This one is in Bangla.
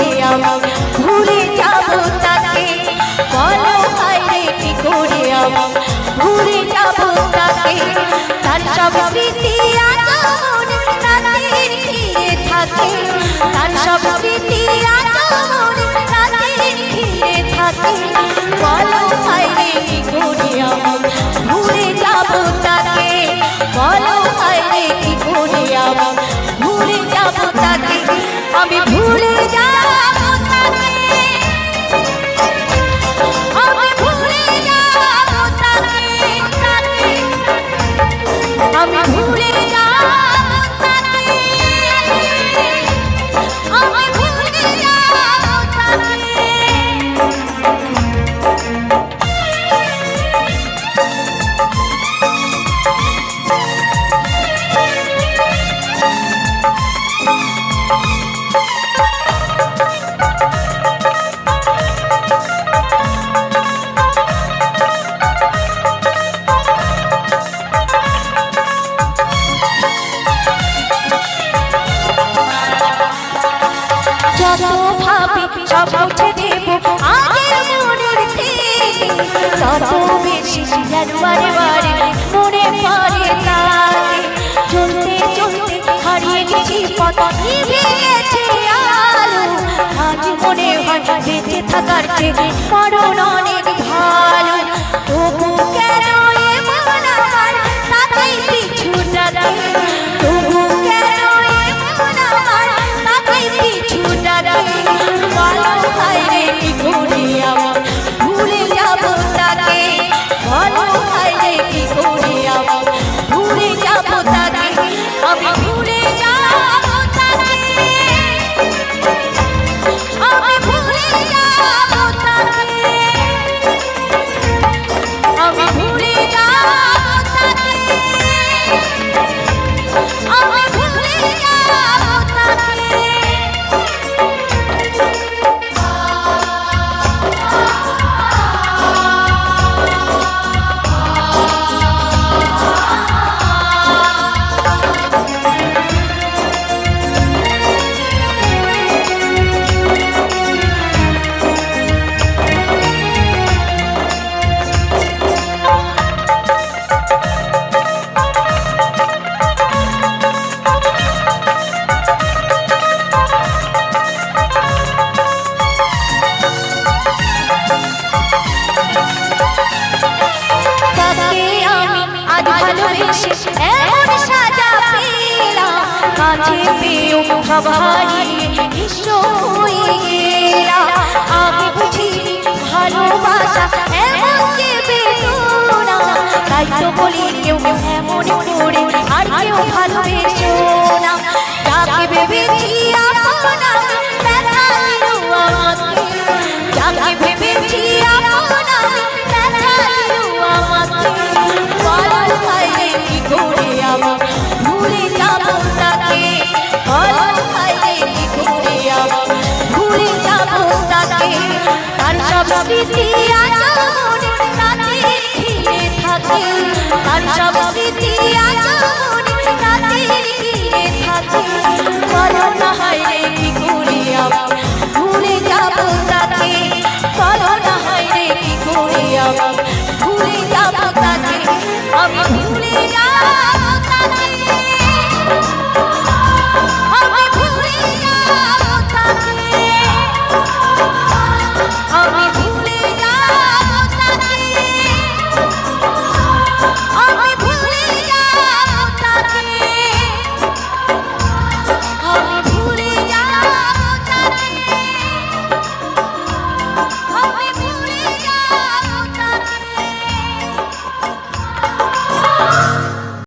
হবে আমি ভুলে যাব তাকে। বলো হাইরে কি করে আমি ভুলে যাব তাকে? তার সব স্মৃতি আচমন রাতে ঘিরে থাকে। তার সব স্মৃতি আচমন রাতে ঘিরে থাকে। বলো ভুলে একবার বারে মনে পড়ে তাকে চলতে চলতে হারিয়ে গেছি পথ। নিভে গেছে আলো আজ মনে হয় বেঁচে থাকার চেয়ে কাছে পেয়েও সব হারিয়ে নিঃস্ব হয়ে গেলাম আমি বুঝিনি ভালোবাসা এমন যে বেদনা। তাই তো বলি কেউ এমন করে, আর কেউ ভালোবেসে সব স্মৃতি আজ রাতে ঘিরে থাকে। আর সব